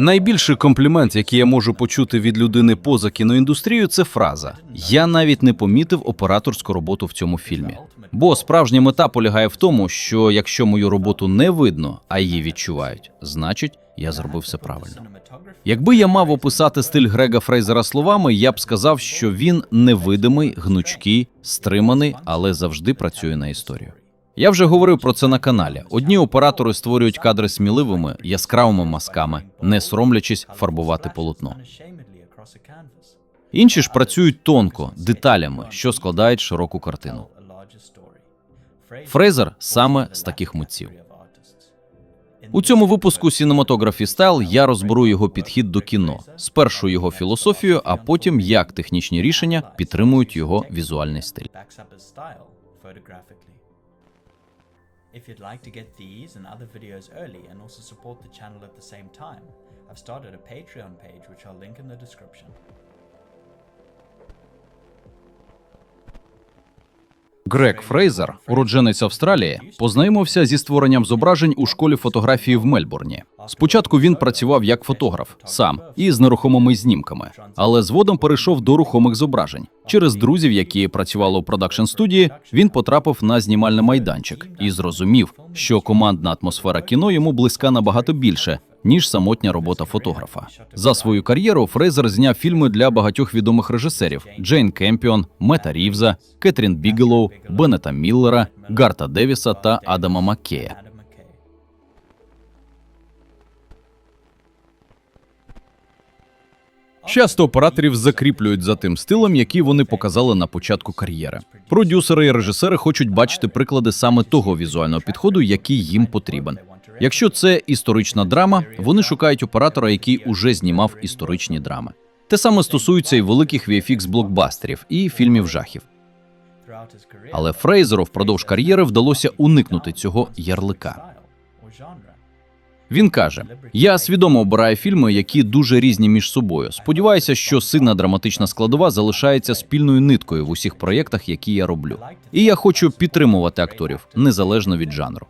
Найбільший комплімент, який я можу почути від людини поза кіноіндустрією, це фраза: Я навіть не помітив операторську роботу в цьому фільмі. Бо справжня мета полягає в тому, що якщо мою роботу не видно, а її відчувають, значить я зробив все правильно. Якби я мав описати стиль Грега Фрейзера словами, я б сказав, що він невидимий, гнучкий, стриманий, але завжди працює на історію. Я вже говорив про це на каналі. Одні оператори створюють кадри сміливими, яскравими мазками, не соромлячись фарбувати полотно. Інші ж працюють тонко, деталями, що складають широку картину. Фрейзер саме з таких митців. У цьому випуску Cinematography Style я розберу його підхід до кіно, спершу його філософію, а потім як технічні рішення підтримують його візуальний стиль. If you'd like to get these and other videos early and also support the channel at the same time, I've started a Patreon page which I'll link in the description. Грег Фрейзер, уродженець Австралії, познайомився зі створенням зображень у школі фотографії в Мельбурні. Спочатку він працював як фотограф сам і з нерухомими знімками, але згодом перейшов до рухомих зображень. Через друзів, які працювали у продакшн студії, він потрапив на знімальний майданчик і зрозумів, що командна атмосфера кіно йому близька набагато більше. Ніж самотня робота фотографа за свою кар'єру Фрейзер зняв фільми для багатьох відомих режисерів: Джейн Кемпіон, Мета Рівза, Кетрін Бігелоу, Беннета Міллера, Гарта Девіса та Адама Маккея. Часто операторів закріплюють за тим стилем, який вони показали на початку кар'єри. Продюсери і режисери хочуть бачити приклади саме того візуального підходу, який їм потрібен. Якщо це історична драма, вони шукають оператора, який уже знімав історичні драми. Те саме стосується і великих VFX блокбастерів і фільмів жахів. Але Фрейзеру впродовж кар'єри вдалося уникнути цього ярлика. Він каже: Я свідомо обираю фільми, які дуже різні між собою. Сподіваюся, що сильна драматична складова залишається спільною ниткою в усіх проєктах, які я роблю. І я хочу підтримувати акторів незалежно від жанру.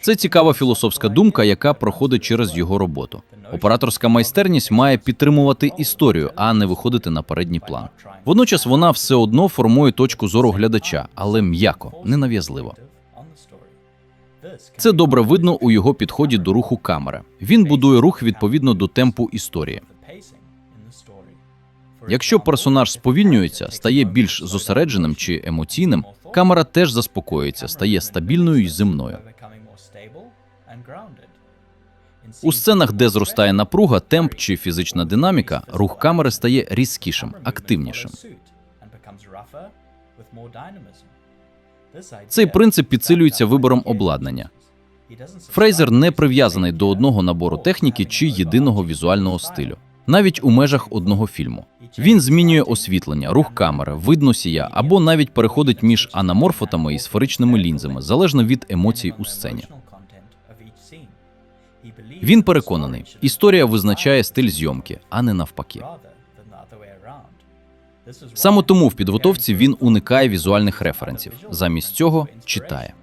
Це цікава філософська думка, яка проходить через його роботу. Операторська майстерність має підтримувати історію, а не виходити на передній план. Водночас вона все одно формує точку зору глядача, але м'яко, ненав'язливо. Це добре видно у його підході до руху камери. Він будує рух відповідно до темпу історії. Якщо персонаж сповільнюється, стає більш зосередженим чи емоційним, камера теж заспокоюється, стає стабільною і земною. У сценах, де зростає напруга, темп чи фізична динаміка, рух камери стає різкішим, активнішим. Цей принцип підсилюється вибором обладнання. Фрейзер не прив'язаний до одного набору техніки чи єдиного візуального стилю, навіть у межах одного фільму. Він змінює освітлення, рух камери, вид носія або навіть переходить між анаморфотами і сферичними лінзами, залежно від емоцій у сцені. Він переконаний, історія визначає стиль зйомки, а не навпаки. Саме тому в підготовці він уникає візуальних референсів. Замість цього читає.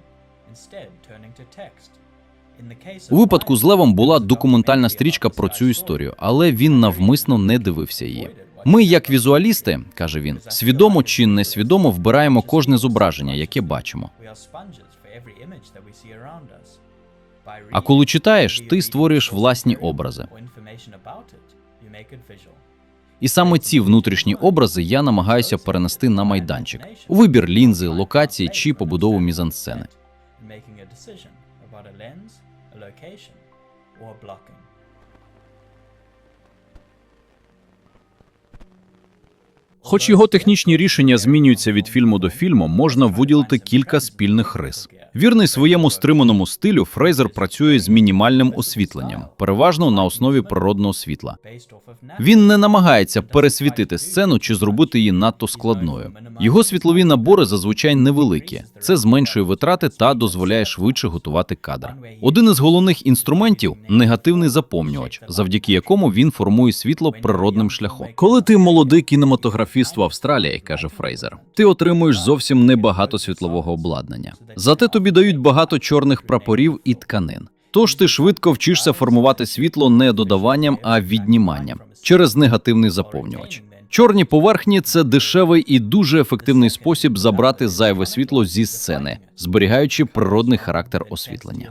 У випадку з Левом була документальна стрічка про цю історію, але він навмисно не дивився її. Ми, як візуалісти, каже він, свідомо чи несвідомо вбираємо кожне зображення, яке бачимо. А коли читаєш, ти створюєш власні образи. І саме ці внутрішні образи я намагаюся перенести на майданчик у вибір лінзи, локації чи побудову мізансцени. Хоч його технічні рішення змінюються від фільму до фільму, можна виділити кілька спільних рис. Вірний своєму стриманому стилю, Фрейзер працює з мінімальним освітленням, переважно на основі природного світла. Він не намагається пересвітити сцену чи зробити її надто складною. Його світлові набори зазвичай невеликі. Це зменшує витрати та дозволяє швидше готувати кадр. Один із головних інструментів негативний заповнювач, завдяки якому він формує світло природним шляхом. Коли ти молодий кінематографіст в Австралії, каже Фрейзер, ти отримуєш зовсім небагато світлового обладнання. Зате тобі дають багато чорних прапорів і тканин. Тож ти швидко вчишся формувати світло не додаванням, а відніманням через негативний заповнювач. Чорні поверхні це дешевий і дуже ефективний спосіб забрати зайве світло зі сцени, зберігаючи природний характер освітлення.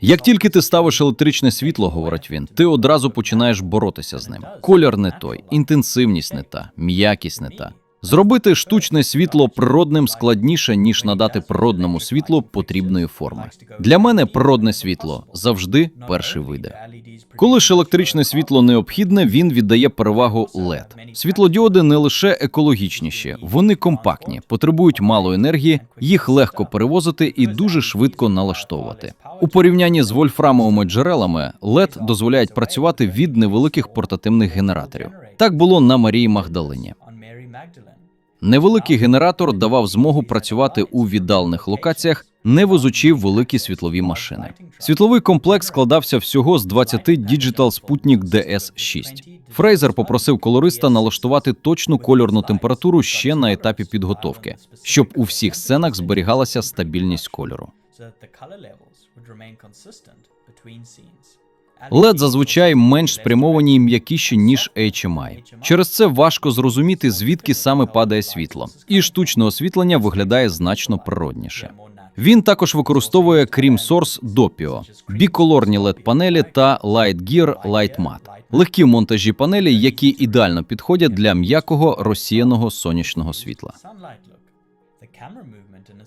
Як тільки ти ставиш електричне світло, говорить він, ти одразу починаєш боротися з ним. Колір не той, інтенсивність не та, м'якість не та. Зробити штучне світло природним складніше, ніж надати природному світлу потрібної форми. Для мене природне світло завжди перший вийде. Коли ж електричне світло необхідне, він віддає перевагу LED. Світлодіоди не лише екологічніші, вони компактні, потребують мало енергії, їх легко перевозити і дуже швидко налаштовувати. У порівнянні з вольфрамовими джерелами LED дозволяють працювати від невеликих портативних генераторів. Так було на Марії Магдалині. Невеликий генератор давав змогу працювати у віддалених локаціях, не везучи великі світлові машини. Світловий комплекс складався всього з 20 Digital Sputnik DS6. Фрейзер попросив колориста налаштувати точну кольорну температуру ще на етапі підготовки, щоб у всіх сценах зберігалася стабільність кольору. LED зазвичай менш спрямовані і м'якіші, ніж HMI. Через це важко зрозуміти, звідки саме падає світло, і штучне освітлення виглядає значно природніше. Він також використовує, крім Source, Doppio, біколорні led панелі та Light Gear Light Matte. легкі монтажі панелі, які ідеально підходять для м'якого розсіяного сонячного світла.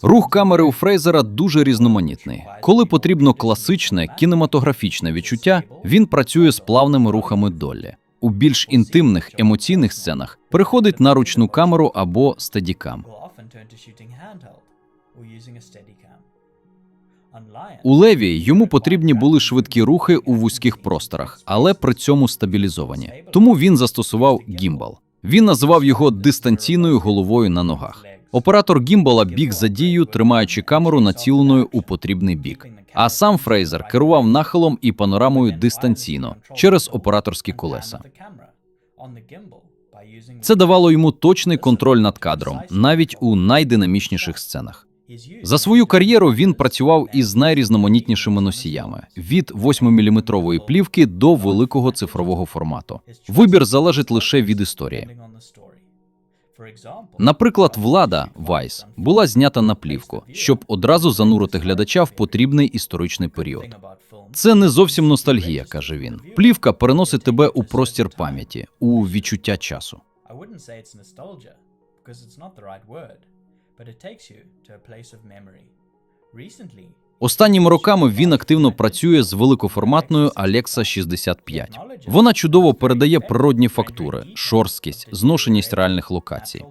Рух камери у Фрейзера дуже різноманітний. Коли потрібно класичне кінематографічне відчуття, він працює з плавними рухами долі. У більш інтимних емоційних сценах переходить на ручну камеру або стедікам. У Леві йому потрібні були швидкі рухи у вузьких просторах, але при цьому стабілізовані. Тому він застосував гімбал. Він називав його дистанційною головою на ногах. Оператор гімбала біг за дією, тримаючи камеру націленою у потрібний бік. А сам Фрейзер керував нахилом і панорамою дистанційно через операторські колеса. Це давало йому точний контроль над кадром, навіть у найдинамічніших сценах. За свою кар'єру він працював із найрізноманітнішими носіями від 8-мм плівки до великого цифрового формату. Вибір залежить лише від історії. Наприклад, влада Вайс була знята на плівку, щоб одразу занурити глядача в потрібний історичний період. Це не зовсім ностальгія, каже він. Плівка переносить тебе у простір пам'яті, у відчуття часу. Recently, Останніми роками він активно працює з великоформатною Alexa 65. Вона чудово передає природні фактури, шорсткість, зношеність реальних локацій.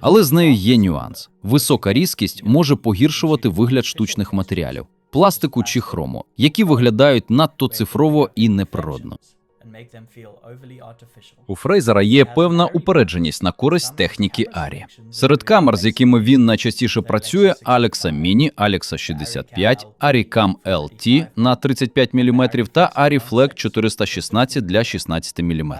Але з нею є нюанс: висока різкість може погіршувати вигляд штучних матеріалів, пластику чи хрому, які виглядають надто цифрово і неприродно. У Фрейзера є певна упередженість на користь техніки Арі. Серед камер, з якими він найчастіше працює, Alexa Mini, Alexa 65, Aricam LT на 35 мм та Ariflex 416 для 16 мм.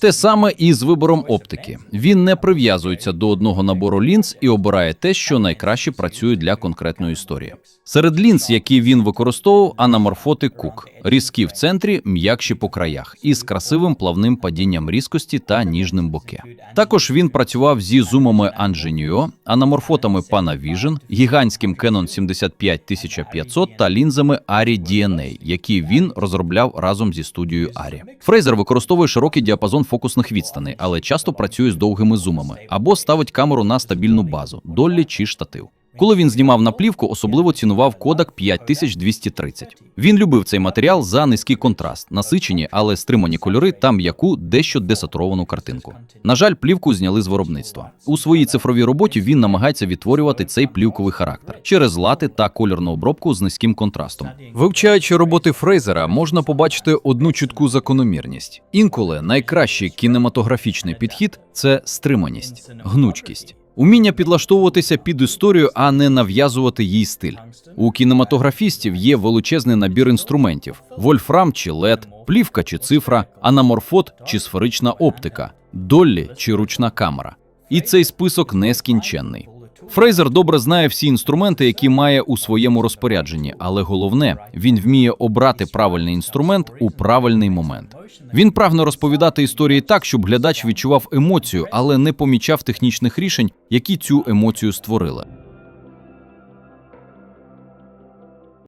Те саме і з вибором оптики. Він не прив'язується до одного набору лінз і обирає те, що найкраще працює для конкретної історії. Серед лінз, які він використовував, анаморфоти Кук, різкі в центрі, м'якші по краях, із красивим плавним падінням різкості та ніжним боке. Також він працював зі зумами Angenio, анаморфотами Panavision, гігантським Canon 75500 та лінзами Arri DNA, які він розробляв разом зі студією Arri. Фрейзер використовує широкий діапазон фокусних відстаней, але часто працює з довгими зумами або ставить камеру на стабільну базу, доллі чи штатив. Коли він знімав на плівку, особливо цінував кодек 5230. Він любив цей матеріал за низький контраст, насичені, але стримані кольори та м'яку, дещо десатуровану картинку. На жаль, плівку зняли з виробництва. У своїй цифровій роботі він намагається відтворювати цей плівковий характер через лати та кольорну обробку з низьким контрастом. Вивчаючи роботи Фрейзера, можна побачити одну чутку закономірність. Інколи найкращий кінематографічний підхід це стриманість, гнучкість. Уміння підлаштовуватися під історію, а не нав'язувати їй стиль. У кінематографістів є величезний набір інструментів: вольфрам чи лед, плівка чи цифра, анаморфот чи сферична оптика, доллі чи ручна камера. І цей список нескінченний. Фрейзер добре знає всі інструменти, які має у своєму розпорядженні, але головне, він вміє обрати правильний інструмент у правильний момент. Він прагне розповідати історії так, щоб глядач відчував емоцію, але не помічав технічних рішень, які цю емоцію створили.